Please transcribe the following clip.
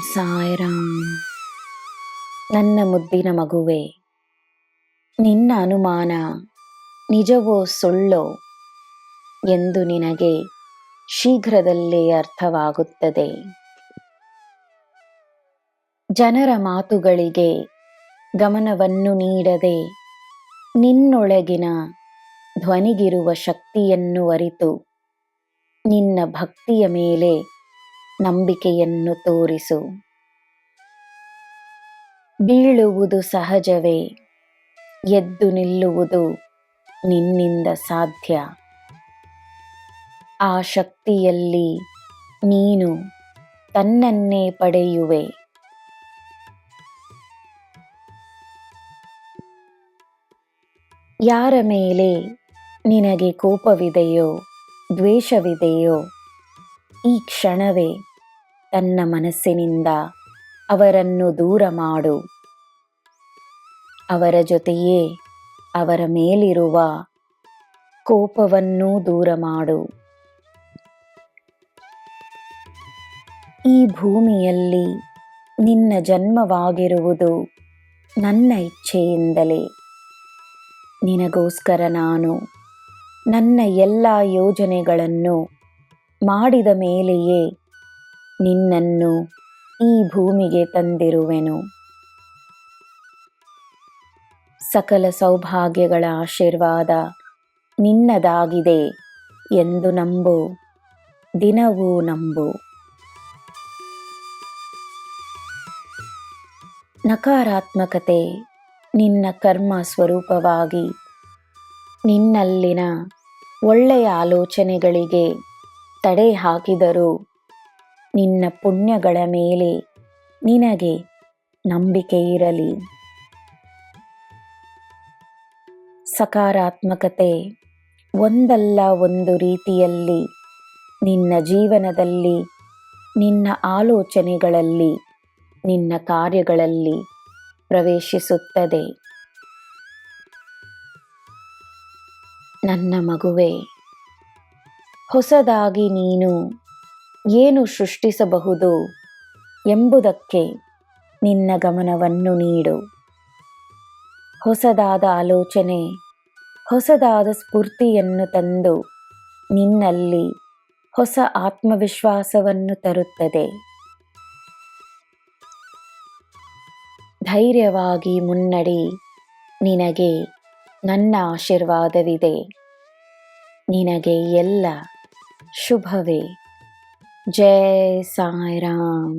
ಸಾಯಿರಾಮ್. ನನ್ನ ಮುದ್ದಿನ ಮಗುವೆ, ನಿನ್ನ ಅನುಮಾನ ನಿಜವೋ ಸುಳ್ಳೋ ಎಂದು ನಿನಗೆ ಶೀಘ್ರದಲ್ಲೇ ಅರ್ಥವಾಗುತ್ತದೆ. ಜನರ ಮಾತುಗಳಿಗೆ ಗಮನವನ್ನು ನೀಡದೆ ನಿನ್ನೊಳಗಿನ ಧ್ವನಿಗಿರುವ ಶಕ್ತಿಯನ್ನು ಅರಿತು ನಿನ್ನ ಭಕ್ತಿಯ ಮೇಲೆ ನಂಬಿಕೆಯನ್ನು ತೋರಿಸು. ಬೀಳುವುದು ಸಹಜವೇ, ಎದ್ದು ನಿಲ್ಲುವುದು ನಿನ್ನಿಂದ ಸಾಧ್ಯ. ಆ ಶಕ್ತಿಯಲ್ಲಿ ನೀನು ತನ್ನನ್ನೇ ಪಡೆಯುವೆ. ಯಾರ ಮೇಲೆ ನಿನಗೆ ಕೋಪವಿದೆಯೋ, ದ್ವೇಷವಿದೆಯೋ, ಈ ಕ್ಷಣವೇ ತನ್ನ ಮನಸ್ಸಿನಿಂದ ಅವರನ್ನು ದೂರ ಮಾಡು. ಅವರ ಜೊತೆಯೇ ಅವರ ಮೇಲಿರುವ ಕೋಪವನ್ನೂ ದೂರ ಮಾಡು. ಈ ಭೂಮಿಯಲ್ಲಿ ನಿನ್ನ ಜನ್ಮವಾಗಿರುವುದು ನನ್ನ ಇಚ್ಛೆಯಿಂದಲೇ. ನಿನಗೋಸ್ಕರ ನಾನು ನನ್ನ ಎಲ್ಲ ಯೋಜನೆಗಳನ್ನು ಮಾಡಿದ ಮೇಲೆಯೇ ನಿನ್ನನ್ನು ಈ ಭೂಮಿಗೆ ತಂದಿರುವೆನು. ಸಕಲ ಸೌಭಾಗ್ಯಗಳ ಆಶೀರ್ವಾದ ನಿನ್ನದಾಗಿದೆ ಎಂದು ನಂಬು, ದಿನವೂ ನಂಬು. ನಕಾರಾತ್ಮಕತೆ ನಿನ್ನ ಕರ್ಮ ಸ್ವರೂಪವಾಗಿ ನಿನ್ನಲ್ಲಿನ ಒಳ್ಳೆಯ ಆಲೋಚನೆಗಳಿಗೆ ತಡೆ ಹಾಕಿದರೂ ನಿನ್ನ ಪುಣ್ಯಗಳ ಮೇಲೆ ನಿನಗೆ ನಂಬಿಕೆ ಇರಲಿ. ಸಕಾರಾತ್ಮಕತೆ ಒಂದಲ್ಲ ಒಂದು ರೀತಿಯಲ್ಲಿ ನಿನ್ನ ಜೀವನದಲ್ಲಿ, ನಿನ್ನ ಆಲೋಚನೆಗಳಲ್ಲಿ, ನಿನ್ನ ಕಾರ್ಯಗಳಲ್ಲಿ ಪ್ರವೇಶಿಸುತ್ತದೆ. ನನ್ನ ಮಗುವೆ, ಹೊಸದಾಗಿ ನೀನು ಏನು ಸೃಷ್ಟಿಸಬಹುದು ಎಂಬುದಕ್ಕೆ ನಿನ್ನ ಗಮನವನ್ನು ನೀಡು. ಹೊಸದಾದ ಆಲೋಚನೆ, ಹೊಸದಾದ ಸ್ಫೂರ್ತಿಯನ್ನು ತಂದು ನಿನ್ನಲ್ಲಿ ಹೊಸ ಆತ್ಮವಿಶ್ವಾಸವನ್ನು ತರುತ್ತದೆ. ಧೈರ್ಯವಾಗಿ ಮುನ್ನಡಿ, ನಿನಗೆ ನನ್ನ ಆಶೀರ್ವಾದವಿದೆ. ನಿನಗೆ ಎಲ್ಲ ಶುಭವೇ. ಜೈ ಸಾಯಿರಾಮ್